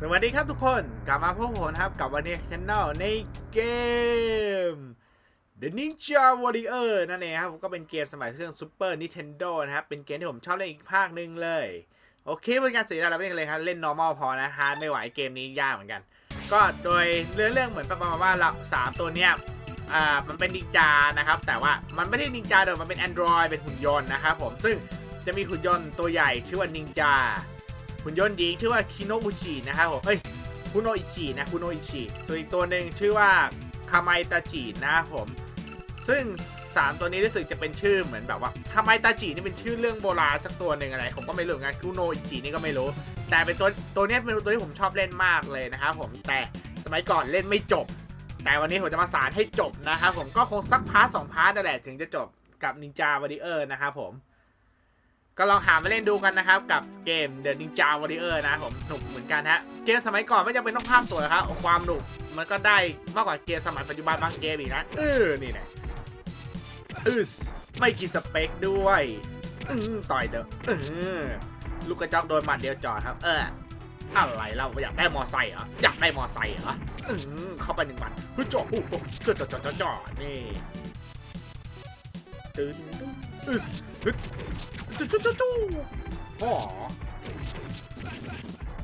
สวัสดีครับทุกคนกลับมาพบผมครับกับวันนี้ช n แนลในเกม The Ninja Warrior นั่นเองครับผมก็เป็นเกมสมัยเครื่อง Super Nintendo นะครับ เป็นเกมที่ผมชอบเล่นอีกภาคหนึ่งเลย โอเคเป็นการเสียเวลาเราเล่นกันเลยครับ เล่น normal พอนะฮาร์ดไม่ไหวเกมนี้ยากเหมือนกัน ก็โดยเรื่องเรื่องเหมือนประมาณว่าเราสามตัวเนี้ยอ่ามันเป็นนินจานะครับ แต่ว่ามันไม่ได้นินจาเดิมมันเป็น Android เป็นหุ่นยนต์นะครับผมซึ่งจะมีหุ่นยนต์ตัวใหญ่ชื่อว่านินจา หุ่นยนต์หญิงชื่อว่าคิโนอุจินะครับผมเอ้ยคุโนอิจินะคุโนอิจิส่วนอีกตัวหนึ่งชื่อว่าคาไมตาจินะครับผม ซึ่งสามตัวนี้รู้สึกจะเป็นชื่อเหมือนแบบว่าคาไมตาจินี่เป็นชื่อเรื่องโบราณสักตัวหนึ่งอะไรผมก็ไม่รู้เหมือนกันคุโนอิจินี่ก็ไม่รู้ แต่เป็นตัวตัวนี้เป็นตัวที่ผมชอบเล่นมากเลยนะครับผมแต่สมัยก่อนเล่นไม่จบ แต่วันนี้ผมจะมาสารให้จบนะครับผมก็คงสักพาร์ทสองพาร์ทนั่นแหละถึงจะจบกับนินจาวอริเออร์นะครับผม ก็ลองหามาเล่นดูกันนะครับ กับเกม The Ninja Warrior นะครับผมหนุกเหมือนกันฮะเกมสมัยก่อนไม่จำเป็นต้องภาพสวยครับความหนุกมันก็ได้มากกว่าเกมสมัยปัจจุบันบางเกมอีกนะเออนี่แหละอืสไม่กินสเปคด้วยอือต่อยเด้อเออลูกกระจอกโดนหมัดเดียวจอดครับ เอออะไรเราอยากได้มอไซค์เหรออยากได้มอไซค์เหรออือเข้าไปหนึ่งหมัดฮึจ่อหูจ่อจ่อจ่อจ่อจ่อนี่ตื่น อืสฮึจูจูจูจูอ๋อ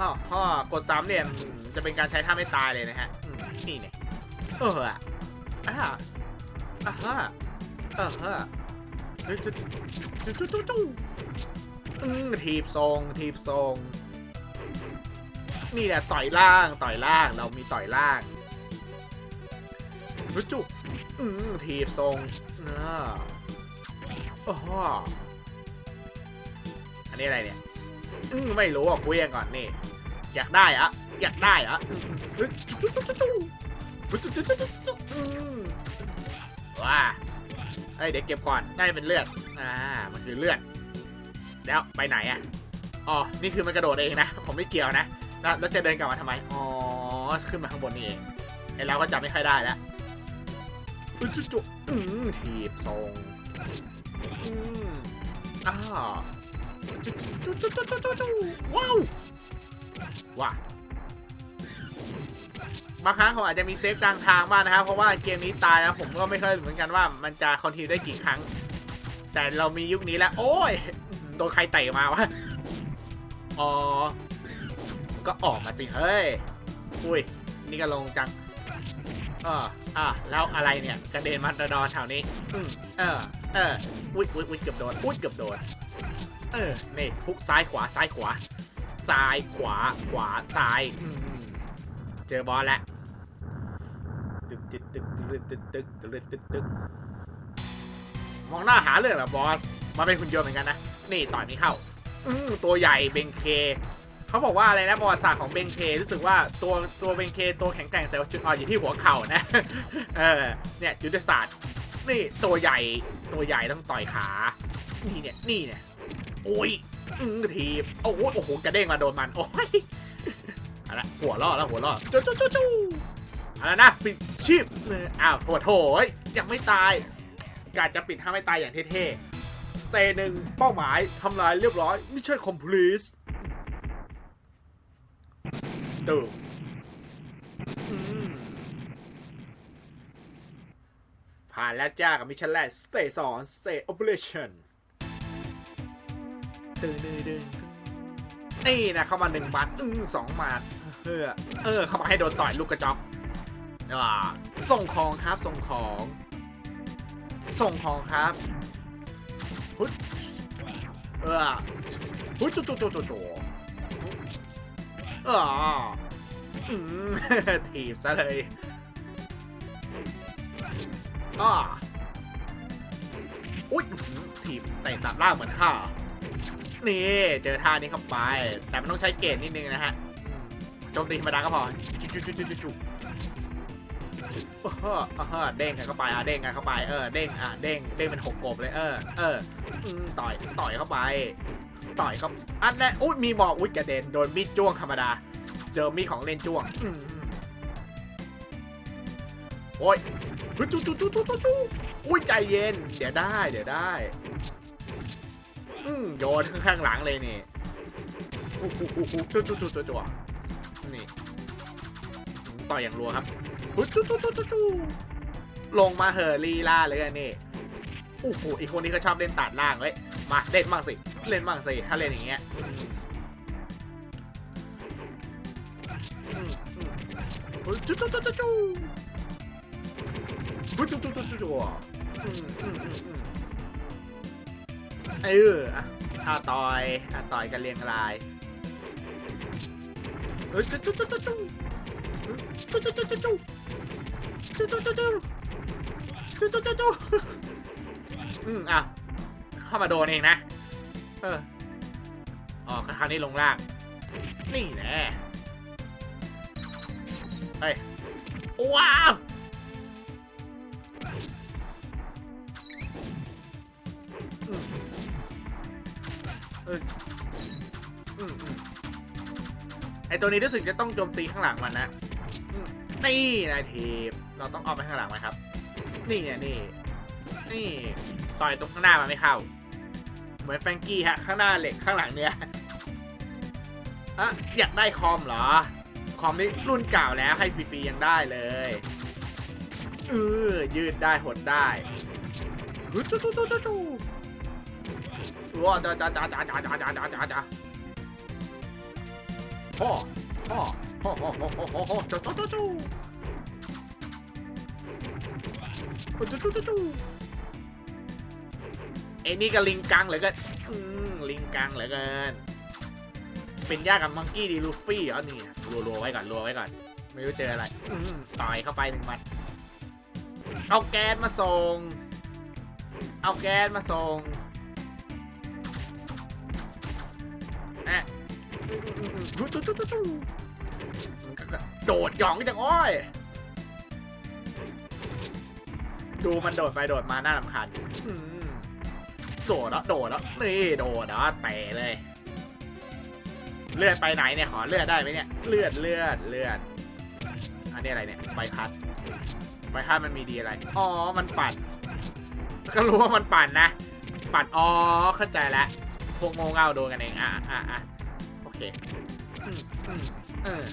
อ๋อฮ่อกดสามเหลี่ยมจะเป็นการใช้ท่าไม่ตายเลยนะฮะอืมนี่เนี่ยเอออะอ่าอ่าฮะอ่าฮะเฮ้ยจูจูจูจูจูอืมทีบทรงทีบทรงนี่แหละต่อยล่างต่อยล่างเรามีต่อยล่างรู้จุอืมทีบทรงอ่า อ้โหอันนี้อะไรเนี่ยอืมไม่รู้อะคุยกันก่อนนี่ อยากได้อะอยากได้อะอืมเฮ้ยจุ๊จุ๊จุ๊จุ๊จุ๊จุ๊จุ๊จุ๊จุ๊จุ๊อืมว้าเฮ้ยเดี๋ยวเก็บก่อนได้เป็นเลือดอ่ามันคือเลือด แล้วไปไหนอะอ๋อนี่คือมันกระโดดเองนะ ผมไม่เกี่ยวนะ แล้วจะเดินกลับมาทำไม อ๋อ ขึ้นมาข้างบนนี่เองไอ้เราก็จำไม่ค่อยได้แล้วจุ๊จุ๊จุ๊อืมถีบทรง อืมอ้าวว้าวว้าบางครั้งเขาอาจจะมีเซฟกลางทางบ้างนะครับ เพราะว่าเกมนี้ตายแล้วผมก็ไม่เคยเหมือนกันว่ามันจะคอนทิวได้กี่ครั้ง แต่เรามียุคนี้แล้ว โอ้ยโดนใครเตะมาวะอ๋อ ก็ออกมาสิ เฮ้ย อุ้ย นี่ก็ลงจัง เออ อะ แล้วอะไรเนี่ย กระเด็นมาตะดอแถวนี้ อืมเออ เอออุ้ยอุ้ยอุ้ยเกือบโดนอุ้ยเกือบโดนเออนี่พุกซ้ายขวาซ้ายขวาซ้ายขวาขวาซ้ายเจอบอลแล้วตึกตึกตึกตึกตึกตึกตึกตึกตึกมองหน้าหาเรื่องเหรอบอสมาเป็นคุณโยนเหมือนกันนะนี่ต่อยไม่เข้าอืตัวใหญ่เบงเคเขาบอกว่าอะไรนะประวัติศาสตร์ของเบงเครู้สึกว่าตัวตัวเบงเคตัวแข็งแกร่งแต่ว่าจุดอ่อนอยู่ที่หัวเข่านะเออเนี่ยยุทธศาสตร์ นี่ตัวใหญ่ตัวใหญ่ต้องต่อยขา นี่เนี่ยนี่เนี่ยโอ้ยอืมทีบโอ้โหโอ้โหกระเด้งมาโดนมันโอ้ยเอาละหัวล่อแล้วหัวล่อจู้จู้จู้จู้เอาละนะปิดชีพเอออ้าวโถโถยยังไม่ตายกาจะปิดถ้าไม่ตายอย่างเท่ๆสเตย์หนึ่งเป้าหมายทำลายเรียบร้อยมิชชั่นคอมพลีทดูอืม ผ่านแล้วจ้ากับมิชชั่นแรกสเตย์สองสเตย์โอเปอเรชั่นตึงตึงตึงนี่นะเข้ามาหนึ่งหมัดอือสองหมัดเออเออ เข้ามาให้โดนต่อยลูกกระจอกอ่าส่งของครับส่งของ ส่งของครับหุ้ยเออหุ้ยจุ๊จุ๊จุ๊จุ๊จุ๊เอออืมถีบซะเลย อ่าอุ้ยถีบเตะตัดล่างเหมือนข้านี่เจอท่านี้เข้าไป แต่มันต้องใช้เกรดนิดนึงนะฮะโจมตีธรรมดาก็พอจุ๊จุ๊จุ๊จุ๊จุ๊เออเออเด้งกันเข้าไปอะเด้งกันเข้าไปเออเด้งอะเด้งเด้งเป็นหกกบเลยเออเออต่อยต่อยเข้าไป ต่อยเข้าอันนั้นอุ้ยมีหมอกอุ้ยกระเด็นโดนมีดจ้วงธรรมดา เจอมีดของเล่นจ้วงอื โอ้ยจุ๊จุ๊จุ๊จุ๊จุ๊อุ้ยใจเย็น เดี๋ยวได้ เดี๋ยวได้ อืมโยนข้างหลังเลยนี่อู้หูหูหูจุ๊จุ๊จุ๊จุ๊จุ๊นี่ต่อยอย่างรัวครับจุ๊จุ๊จุ๊จุ๊จุ๊ลงมาเหอะลีล่าเลยอันนี่โอ้โหอีกคนนี้ก็ชอบเล่นตัดล่างเว้ย มาเล่นบ้างสิ เล่นบ้างสิ ถ้าเล่นอย่างเงี้ยจุ๊จุ๊จุ๊จุ๊ จุ๊ปุ๊บจุ๊จุ๊จุ๊จุ๊จุ๊อืมอืมอืมอืมเอออะอะต่อยอะต่อยกันเรียงรายเอ้ยจุ๊จุ๊จุ๊จุ๊จุ๊จุ๊จุ๊จุ๊จุ๊จุ๊จุ๊จุ๊จุ๊จุ๊จุ๊จุ๊จุ๊จุ๊อืมอะเข้ามาโดนเองนะ เอออ๋อคราวนี้ลงล่าง นี่แน่เฮ้ยว้าว อออืมอืมไอตัวนี้รู้สึกจะต้องโจมตีข้างหลังมันนะอืมนี่นายทีบเราต้องเอาไปข้างหลังไหมครับ นี่เนี่ยนี่ นี่ ต่อยตรงข้างหน้ามันไม่เข้า เหมือนแฟรงกี้ฮะ ข้างหน้าเหล็กข้างหลังเนี่ยอะอยากได้คอมเหรอ คอมนี้รุ่นเก่าแล้วให้ฟรีๆยังได้เลยเออยืดได้หดได้ฮึจูจูจูจู จูว้าจ้าจ้าจ้าจ้าจ้าจ้าจ้าจ้าจ้าจ้าพ่อพ่อพ่อพ่อพ่อพ่อพ่อพ่อจูจูจูจูจูจูจูจูไอ้นี่ก็ลิงกังเหลือเกินอืมลิงกังเหลือเกินเป็นญาติกับมังกี้ดีลูฟี่เหรอนี่รัวๆไว้ก่อนรัวไว้ก่อน ไม่รู้เจออะไรอืมต่อยเข้าไปหนึ่งมัดเอาแก๊สมาส่ง เอาแก๊สมาส่ง โดดหยองจังอ้อย ดูมันโดดไปโดดมาน่ารำคาญอืมโดดแล้วโดดแล้วนี่โดดแล้วเตะเลย เลือดไปไหนเนี่ยขอเลือดได้ไหมเนี่ย เลือดเลือดเลือด อันนี้อะไรเนี่ยใบพัดใบพัดมันมีดีอะไร อ๋อ มันปั่น ก็รู้ว่ามันปั่นนะ ปั่น อ๋อ เข้าใจแล้วพวกโง่เง่าโดนกันเอง อะอะอะ เคอืมอืมเออ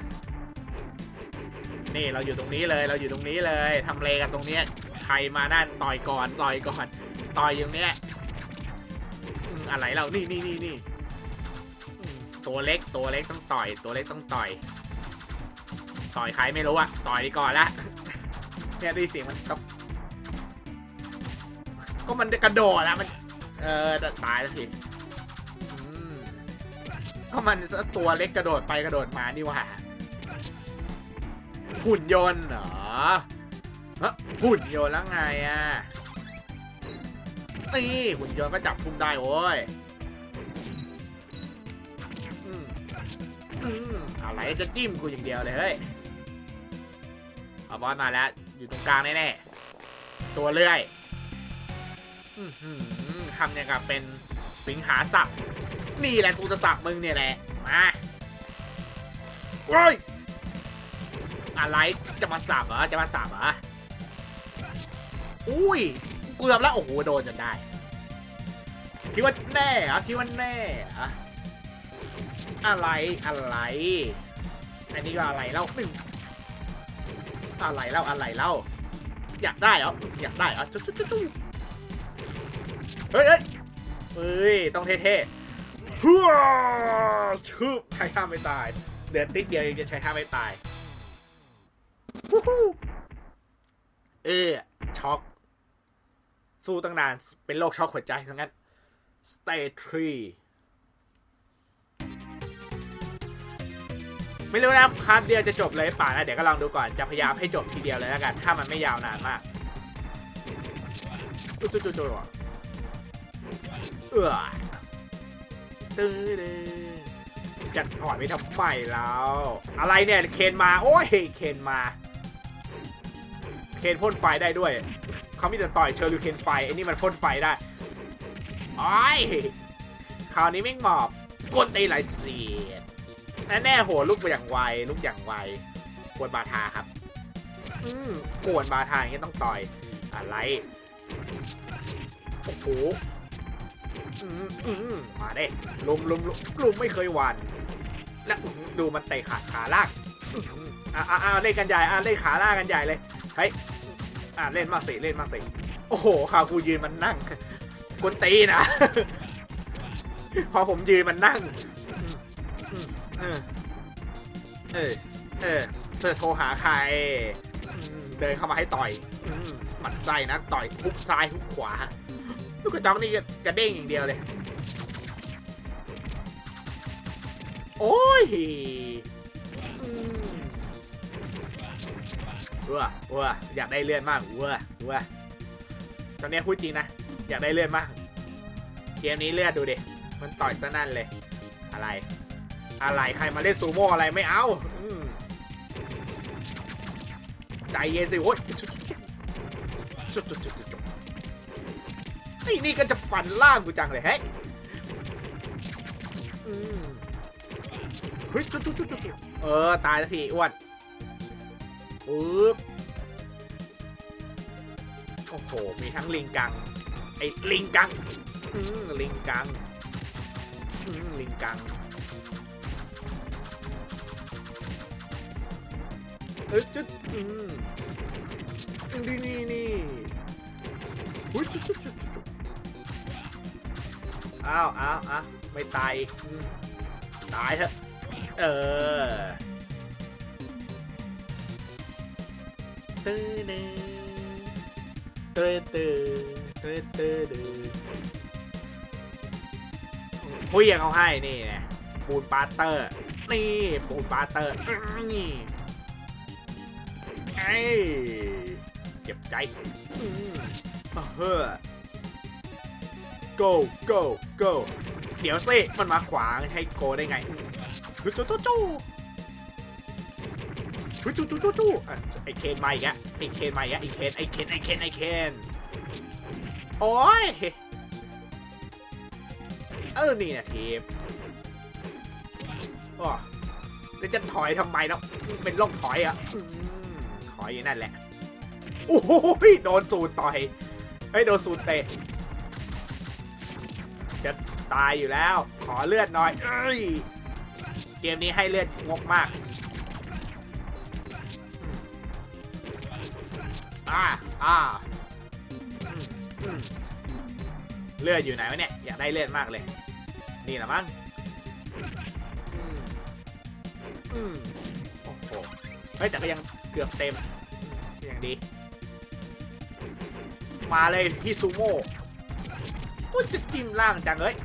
นี่เราอยู่ตรงนี้เลยเราอยู่ตรงนี้เลยทำเลกันตรงเนี้ยใครมานั่นต่อยก่อนต่อยก่อนต่อยอย่างเนี้ยอืมอะไรเรานี่นี่นี่นี่อืมตัวเล็กตัวเล็กต้องต่อย ตัวเล็กต้องต่อย ต่อยใครไม่รู้อะต่อยดีก่อนละ เนี่ยได้ยินเสียงมันก็ก็มันกระโดดแล้วมัน เออตายแล้วสิอืม ก็มันตัวเล็กกระโดดไปกระโดดมานี่หว่าหุ่นยนต์เหรอหุ่นยนต์แล้วไงอะนี่หุ่นยนต์ก็จับทุ่มได้โว้ยอืมอะไรจะจิ้มกูอย่างเดียวเลยเฮ้ยเอาบอสมาแล้ว อยู่ตรงกลางแน่ๆตัวเลื่อยอื้อหือทำอย่างกับเป็นสิงหาศักดิ์ นี่แหละกูจะสับมึงเนี่ยแหละ มาโอ้ยอะไรจะมาสับเหรอ จะมาสับเหรอ อุ้ยกือบแล้วโอ้โหโดนจนได้ คิดว่าแน่เหรอคิดว่าแน่เหรออะไรอะไร อันนี้ก็อะไรเล่าหนึ่งอะไรเล่าอะไรเล่าอยากได้เหรออยากได้เหรอจุ๊จุ๊จุ๊จุ๊เฮ้ยเฮ้ยเฮ้ยต้องเท่ๆ ฮึ่ชืบใช้ท่าไม่ตายเดือนติดเดียวยังจะใช้ท่าไม่ตายวู้ฮู้เออช็อกสู้ตั้งนาน เป็นโรคช็อกหัวใจทั้งนั้น stay tree ไม่รู้นะพาร์ทเดียวจะจบเลยป่านะ เดี๋ยวก็ลองดูก่อน จะพยายามให้จบทีเดียวเลยแล้วกัน ถ้ามันไม่ยาวนานมากจุ๊จุ๊จุ๊จุ๊เออ ตื้อดื้อจะถอยไปทำไมแล้ว อะไรเนี่ยเคนมาโอ้ยเคนมา เคนพ่นไฟได้ด้วยเขามีแต่ต่อยเชอร์ลูเคนไฟไอ้นี่มันพ่นไฟได้โอ้ยคราวนี้ไม่งหมอบกวนตีหลายเสียดแน่ๆโหลูกอย่างไวลูกอย่างไวกวนบาทาครับอืมกวนบาทาอย่างนี้ต้องต่อยอะไรโอ้โห มาเด้ลุมลุมลุมลุมไม่เคยหวันและอื้อหือดูมันเตะขาขาลากอะอะอะเล่นกันใหญ่อะเล่นขาหน้ากันใหญ่เลยเฮ้ยอะเล่นมากสิเล่นมากสิโอ้โหข่าวกูยืนมันนั่งกวนตีนะพอผมยืนมันนั่งเออเออเออเธอโทรหาใครเดินเข้ามาให้ต่อยมหมันใจนะต่อยฮุกซ้ายฮุกขวา ลูกกระจอกนี่กระเด้งอย่างเดียวเลย โอ้ยอืมว้อเว้ออยากได้เลื่อนมากว้อเว้อตอนนี้พูดจริงนะ อยากได้เลื่อนมาก เกมนี้เลือดดูดิ มันต่อยซะนั่นเลย อะไร อะไรใครมาเล่นซูโม่อะไรไม่เอาอืใจเย็นสิโอ้ยจุดจุดจุดจุด อ้นี่ก็จะปั่นล่างกูจังเลยเฮ้ยเฮ้ยจุดจุดจุดเออ ตายแล้วทีอ้วนปึ๊บโอ้โห มีทั้งลิงกัง ไอ้ลิงกังอืมลิงกังอืมลิงกังเอ้ยจุดอืมนี่นี่นี่อุ้ยจุดจุดจุดจุด อ้าวอ้าวอ้าวไม่ตาย ตายเถอะ เออตื้อดื้อตื้อตื้อตื้อตื้อดื้อผู้ยังเอาให้นี่ไงปูนปาเตอร์ นี่ปูนปาเตอร์อื้อนี่ไอ้เจ็บใจอะเฮ้อ go go go เดี๋ยวสิมันมาขวางให้โกได้ไงฮึจูจูจูฮึจูจูจูจูอะไอเคนมาอีกอะไอเคนมาอีกอะไอเคนไอเคนไอเคนไอเคนโอ้ยเออนี่นะทีมอ๋อแล้วจะถอยทำไมแล้วเป็นโรคถอยอะถอยอยู่นั่นแหละโอ้โหโดนสูตรต่อยเฮ้ยโดนสูตรเตะ จะตายอยู่แล้ว ขอเลือดหน่อย เอ้ย เกมนี้ให้เลือดงกมากอ่าอ่าเลือดอยู่ไหนวะเนี่ย อยากได้เลือดมากเลย นี่แหละมั้งอืมโอ้โหเฮ้ยแต่ก็ยังเกือบเต็มอืมยังดี มาเลยพี่ซูโม่ กูจะจิ้มล่างจังเอ้ย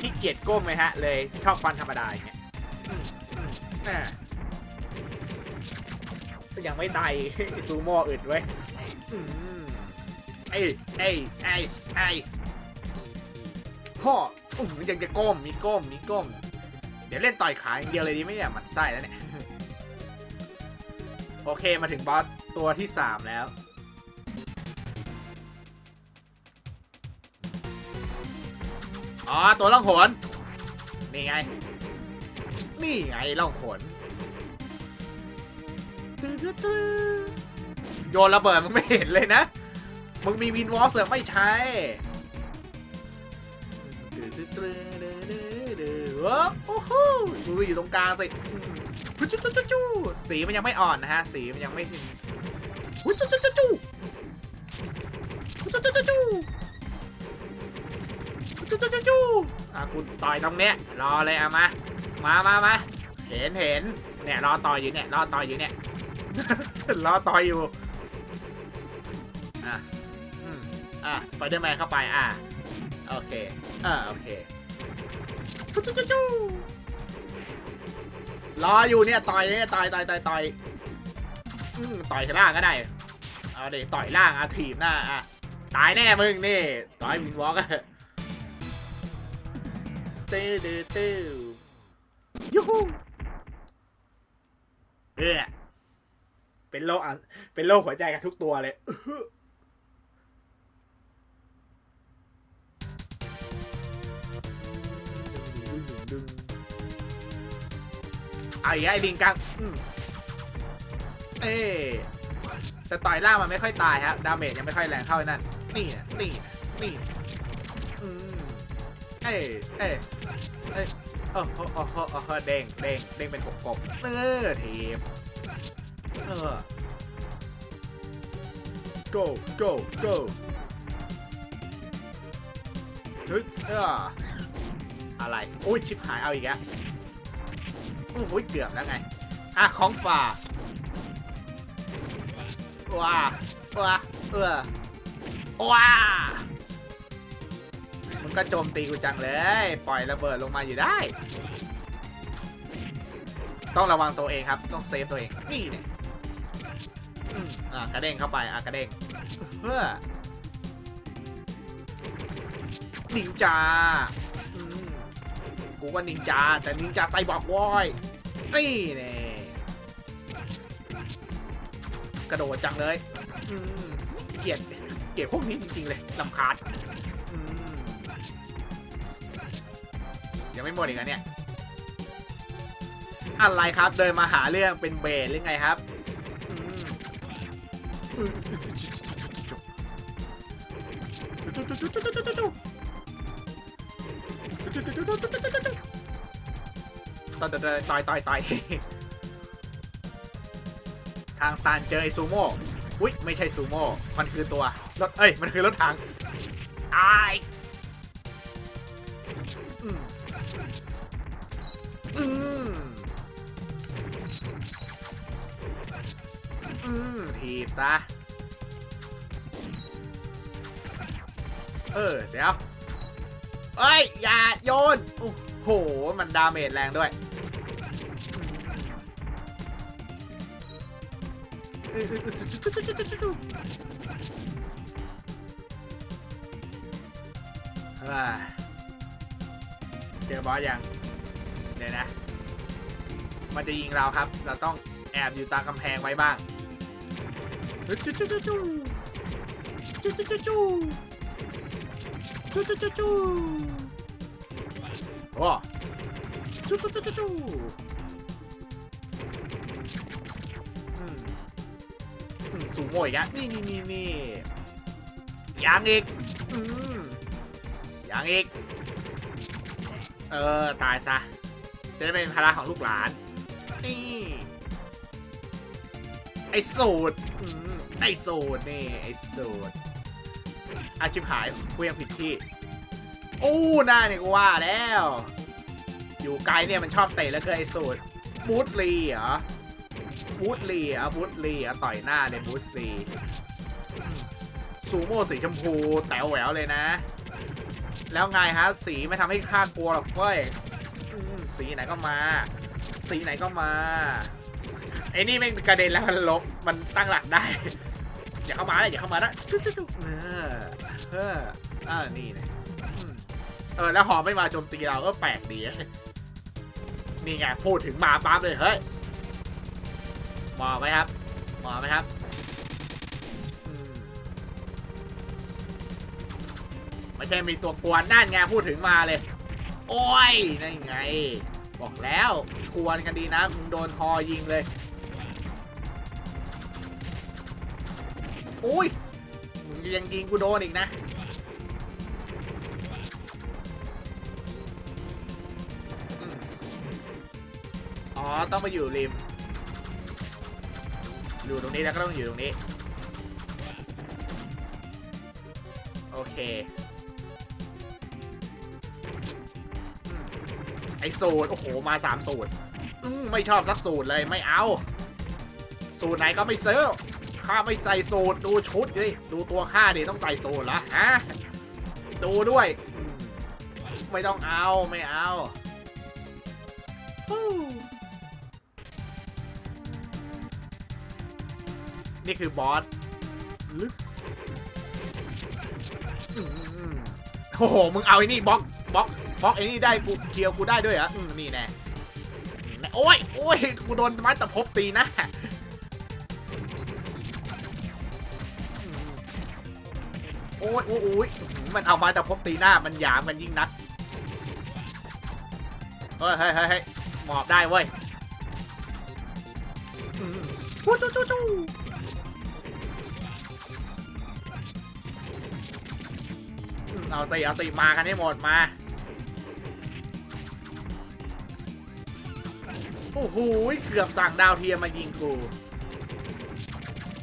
ขี้เกียจก้มไหมฮะ เลยชอบฟันธรรมดาอย่างเงี้ยอืมอืมอ่ยังไม่ตายซูโม่อึดไว้ยอืมไอ้ไอ้ไอ้ไอ้พ่ออื้อหือยังจะก้มมีก้มมีก้ม เดี๋ยวเล่นต่อยขาอย่างเดียวเลยดีไหมเนี่ยมันไส้แล้วเนี่ย โอเคมาถึงบอสตัวที่สามแล้ว อ๋อ ตัวล่องหนนี่ไง นี่ไงล่องหนโยนระเบิดมึงไม่เห็นเลยนะ มึงมีวินวอลเสือไม่ใช้โอ้โหดูอยู่ตรงกลางสิจุ๊จุ๊จุ๊จุ๊สีมันยังไม่อ่อนนะฮะ สีมันยังไม่ถึงจุ๊จุ๊จุ๊จุ๊จุ๊จุ๊ จุ๊จุ๊จุ๊จูจูจูจูอะกูต่อยตรงเนี้ยรอเลยอะมา มามามาเห็นเห็นเนี่ยรอต่อยอยู่เนี่ยรอต่อยอยู่เนี่ยรอต่อยอยู่อะอะสไปเดอร์แมนเข้าไปอะโอเคอ่าโอเคจูจูจูจูรออยู่เนี่ยต่อยเนี่ยต่อยต่อยต่อยต่อยต่อยล่างก็ได้เอาเดิต่อยล่างอะถีบหน้าอะตายแน่มึงนี่ต่อยวินวอล์กอะ ตื้อตื้อตื้อยูฮูเออเป็นโรคอะเป็นโรคหัวใจกันทุกตัวเลยเอาอีกแล้วไอ้ลิงกังอืมเอ๊ะแต่ต่อยล่างมันไม่ค่อยตายครับดาเมจยังไม่ค่อยแรงเท่าไอ้นั่น นี่นะนี่นะนี่นะ เอ้ยเอ้ยเอ้ยโอ้โหโอ้โหโอ้โหเด้งเด้งเด้งเป็นกบกบเออทีบเออ go go go ฮึดเอออะไรอุ้ยชิบหายเอาอีกแล้วโอ้โหเกือบแล้วไงอะของฝ่าว้าว้าเออว้ามัน ก็โจมตีกูจังเลย ปล่อยระเบิดลงมาอยู่ได้ ต้องระวังตัวเองครับ ต้องเซฟตัวเอง นี่เนี่ยอืมอะกระเด้งเข้าไป อะกระเด้งเพื่อนินจากูก็นินจา แต่นินจาไซบอร์กวอยนี่เนี่ยกระโดดจังเลยเกลียดเกลียดพวกนี้จริง ๆ เลยลำคาญอืม ยังไม่หมดอีกนะเนี่ยอะไรครับเดินมาหาเรื่องเป็นเบสหรือไงครับอืมต่อยต่อยต่อยต่อยทางตันเจอไอซูโม่ อุ้ยไม่ใช่ซูโม่ มันคือตัวรถเอ้ย มันคือรถถังอายอื เออ เดี๋ยวเอ้ย อย่าโยน โอ้โห มันดาเมจแรงด้วยเฮ้ยเจอบอสยัง เดี๋ยวนะ มันจะยิงเราครับ เราต้องแอบอยู่ตามกำแพงไว้บ้าง จูจูจูจูจูจูจู จูจูจูจูจูโอ้จูจูจูจูจูอืมอืมสูงโม่อีกแล้วนี่นี่นี่นี่ยังอีกอืมยังอีก เออ ตายซะ จะได้เป็นภาระของลูกหลาน นี่ ไอ้สูตรอืมไอ้สูตรนี่ ไอ้สูตร อาชิบหายกูยังผิดที่ โอ้หน้าเนี่ยกูว่าแล้ว อยู่ไกลเนี่ยมันชอบเตะแล้วเคยไอ้สูตรบูธลีเหรอบูธลีเหรอบูธลีเหรอต่อยหน้าเนี่ยบูธลีซูโม่สีชมพูแต๋วแหววเลยนะ แล้วไงฮะ สีไม่ทำให้ข้ากลัวหรอกเฟ้ยสีไหนก็มา สีไหนก็มาไอ้นี่ไม่งกระเด็นแล้วมันลบมันตั้งหลักได้ อย่าเข้ามาเลยอย่าเข้ามานะจุ๊บจุ๊บเออ เอออ่านี่นะเออ แล้วหอมไม่มาโจมตีเราก็แปลกดี นี่ไงพูดถึงมาปั๊บเลย เฮ้ยมอไหมครับมอไหมครับไม่ใช่มีตัวกวนนั่นไงพูดถึงมาเลย โอ้ยนั่นไง บอกแล้วกวนกันดีนะมึงโดนทอยิงเลย อุ้ย ยังยิงกูโดนอีกนะอ๋อ ต้องไปอยู่ริม อยู่ตรงนี้แล้วก็ต้องอยู่ตรงนี้ โอเค ไอสูตร โอ้โห มาสามสูตร ไม่ชอบสักสูตรเลยไม่เอา สูตรไหนก็ไม่ซื้อ ข้าไม่ใส่สูตรดูชุดดิดูตัวข้าดิต้องใส่สูตรละฮะดูด้วย ไม่ต้องเอาไม่เอาฟูนี่คือบอสหรืออืมโอ้โห มึงเอาไอ้นี่บล็อกบล็อกบล็อกไอ้นี่ได้กูเคียวกูได้ด้วยเหรอนี่แน่นี่แน่โอ้ยโอ้ยกูโดนไม้ตะพบตีนะ โอ้ยโอ้ยโอ้ยมันเอามาแต่พบตีหน้ามันหยามมันยิ่งนักเฮ้ยเฮ้ยเฮ้ยหมอบได้เว้ยวู้จู้จู้จู้เอาสิเอาสิมากันให้หมดมา โอ้โหเกือบสั่งดาวเทียมมายิงกู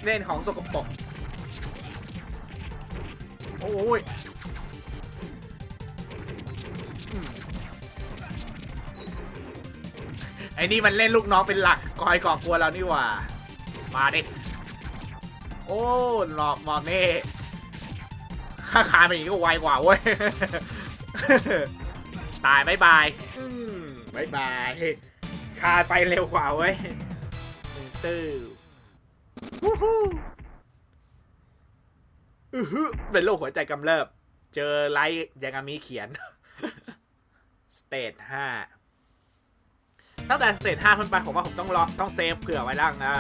เล่นของสกปรก โอ้ยไอ้นี่มันเล่นลูกน้องเป็นหลักคอยก่อกลัวเรานี่หว่า มาดิ โอ้หลอกมอนเน่ข้าคาไปอย่างนี้ก็ไวกว่าเว้ย ตายบายบายบายบายคาไปเร็วกว่าเว้ยตื้อวู้ฮู้ เป็นโรคหัวใจกำเริบ เจอไลท์ยังมีเขียน สเตจห้าตั้งแต่สเตจห้าขึ้นไปผมว่าผมต้องรอต้องเซฟเผื่อไว้ล่างนะ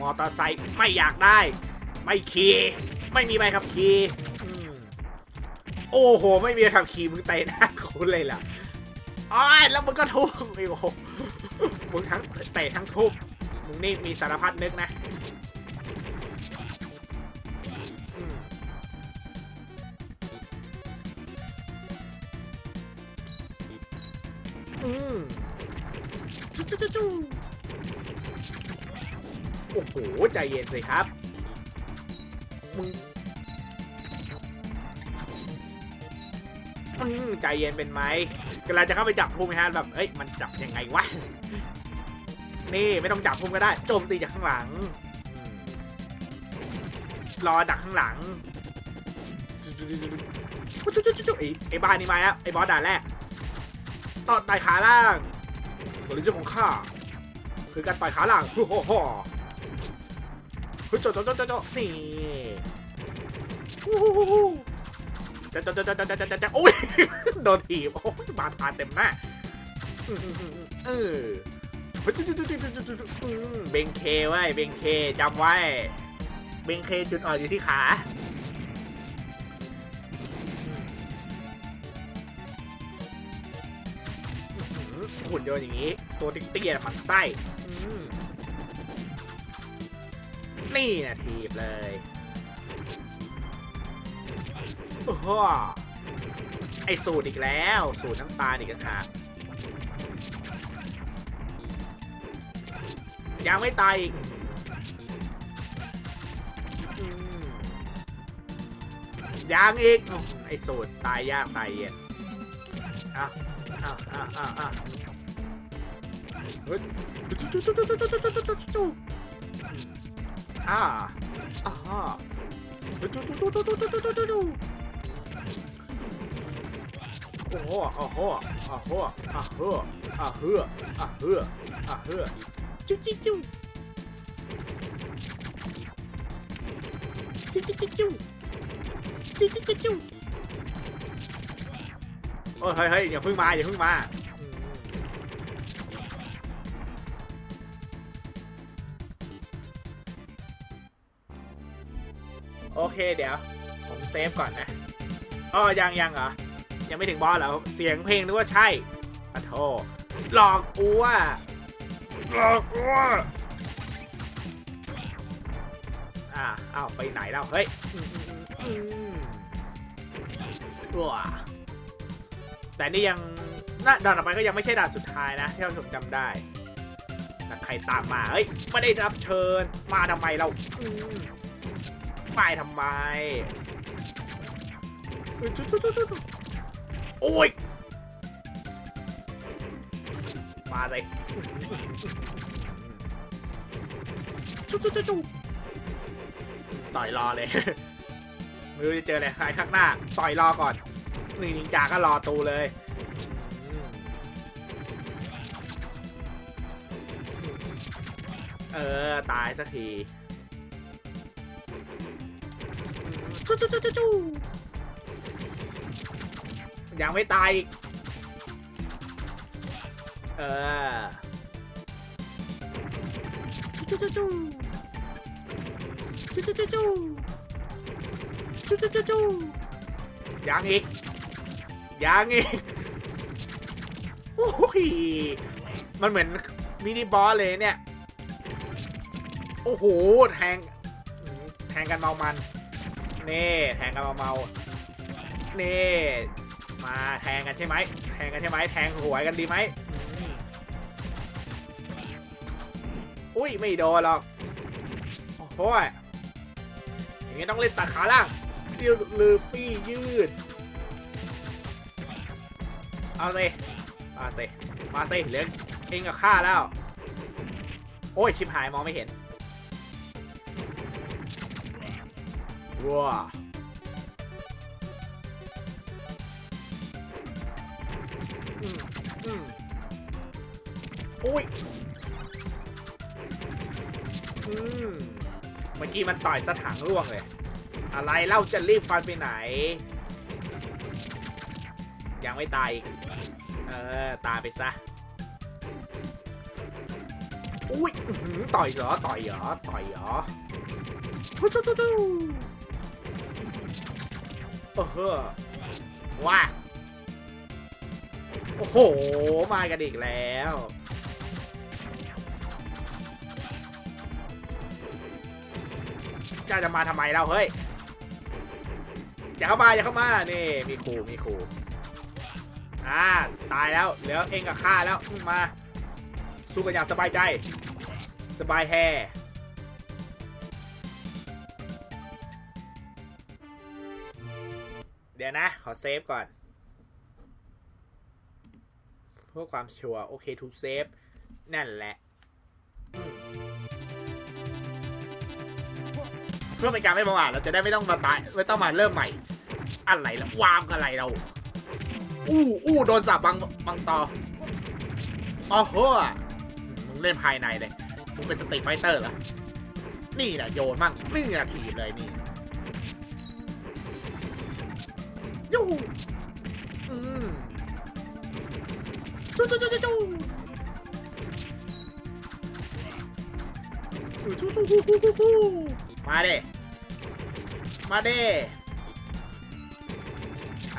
มอเตอร์ไซค์ไม่อยากได้ ไม่ขี่ไม่มีใบขับขี่โอ้โห ไม่มีใบขับขี่มึงเตะหน้าคุณเลยล่ะอ้อยแล้วมึงก็ทุบไอ้โหมึงทั้งเตะทั้งทุบ มึงนี่มีสารพัดนึกนะอืมอืมจุ๊จุ๊จุ๊จุ๊โอ้โห ใจเย็นเลยครับ มึงใจเย็นเป็นไหมกำลังจะเข้าไปจับภูมิฮะแบบ เอ้ย มันจับยังไงวะ นี่ไม่ต้องจับพุ่มก็ได้โจมตีจากข้างหลังรอดักข้างหลังไอ้บ้านนี่มาแล้วไอ้บอสด่าแรกต่อต่อยขาล่างกลยุทธ์ของข้าคือการต่อยขาล่างโอ้โหโจโจโจโจโจนี่จะจะจะจะจะจะจะโอ้ยโดนถีบโอ้ยบาดตาเต็มหน้าเออ เบงเคไว้เบงเคจำไว้ เบงเคจุดอ่อนอยู่ที่ขา หุ่นโยนอย่างนี้ ตัวเตี้ยๆหมันไส้นี่นะทีบเลยโอ้โหไอสูตรอีกแล้ว สูตรน้ำตาลอีกต่างหา ยังไม่ตายอีกยังอีก ไอ้สูตรตายยากตายเย็นอะอะอะอะอะอ่าอ่าอ่าโอ้โหอ้โหอ้โหอ้โหอ้อ่าออ้อ่าออ้อ่าอ จิ้วจิ้วจิ้วจิ้วจิ้วจิ้วจิ้วจิ้วจิ้วจิ้วจิ้วโอ้ยเฮ้ยเฮ้ยอย่าเพิ่งมาอย่าเพิ่งมาโอเคเดี๋ยว ผมเซฟก่อนนะอ๋อยังยังเหรอ ยังไม่ถึงบอสเหรอ เสียงเพลงนึกว่าใช่ปะโทหลอกกูว่า หลอกกูว่าอ่าอ้าวไปไหนแล้วเฮ้ยอืมอืมอืมว้าแต่นี่ยังน่าด่านต่อไปก็ยังไม่ใช่ด่านสุดท้ายนะที่เราผมจำได้แต่ใครตามมาเฮ้ยไม่ได้รับเชิญมาทำไมเราไปทำไมเอ้ยจุ๊จุ๊จุ๊จุ๊จุ๊โอ้ย เลยจุ๊จุ๊จุ๊จุ๊ต่อยรอเลยไม่รู้จะเจออะไรใครข้างหน้า ต่อยรอก่อนนี่นินจาก็รอตูเลยอืมเออ ตายสักทีจู้จู้จู้จู้จู้ยังไม่ตายอีก เออจู้จู้จู้จู้จู้จู้จู้จู้จู้จู้จู้ยังอีกยังอีกโอ้ยมันเหมือนมินิบอสเลยเนี่ย โอ้โห แทง แทงกันเมามัน นี่ แทงกันเมาๆนี่ มาแทงกันใช่ไหม แทงกันใช่ไหม แทงหวยกันดีไหม อุ้ยไม่โดนหรอก โอ้โหอย่างนี้ต้องเล่นตัดขาล่างดิวลูฟี่ยืด เอาสิมาสิมาสิเหลือเองกับข้าแล้ว โอ้ยชิบหายมองไม่เห็นว้าอืมอืมอุ้ย มื่อกี้มันต่อยสถังร่วงเลย อะไรเล่าจะรีบฟันไปไหน ยังไม่ตายอีก เออ ตายไปซะ อุ้ยต่อยเหรอ ต่อยเหรอ ต่อยเหรอโอ้โหว้าโอ้โห มากันอีกแล้ว เจ้าจะมาทำไมเราเฮ้ยอย่าเข้ามาอย่าเข้ามานี่มีครูมีครูอ่าตายแล้วเหลือเองกับข้าแล้วมมาสู้กันอย่างสบายใจ สบายแฮเดี๋ยวนะ ขอเซฟก่อนเพื่อความชัวร์โอเคทูเซฟนั่นแหละ พื่อเป็นการไม่ประมาทเราจะได้ไม่ต้องมาตายไม่ต้องมาเริ่มใหม่ อะไรละวามกันอะไรเรา อู้อู้โดนสับบังบังตออ๋อโหมึงเล่นภายในเลยมึงเป็นสตรีทไฟเตอร์เหรอนี่แหละโยนมั่งนี่แหละถีเลยนี่ยูหูอืมจูจูจูจูจูอู้จูจูฮูฮูฮูฮูมาเด้ มาเด้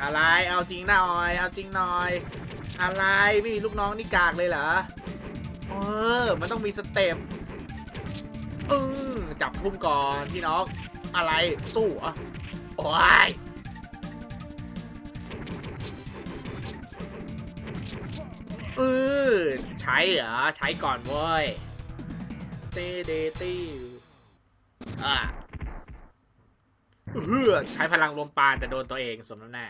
อะไร เอาจริงหน่อย เอาจริงหน่อย อะไร ไม่มีลูกน้องนี่กากเลยเหรอ เออ มันต้องมีสเต็ปอือจับทุ่มก่อนพี่น้อง อะไร สู้เหรอะโอ้ยเออใช้เหรอ ใช้ก่อนเว้ย เตเดตี้อะ เออใช้พลังลมปานแต่โดนตัวเองสมน้ำหน้า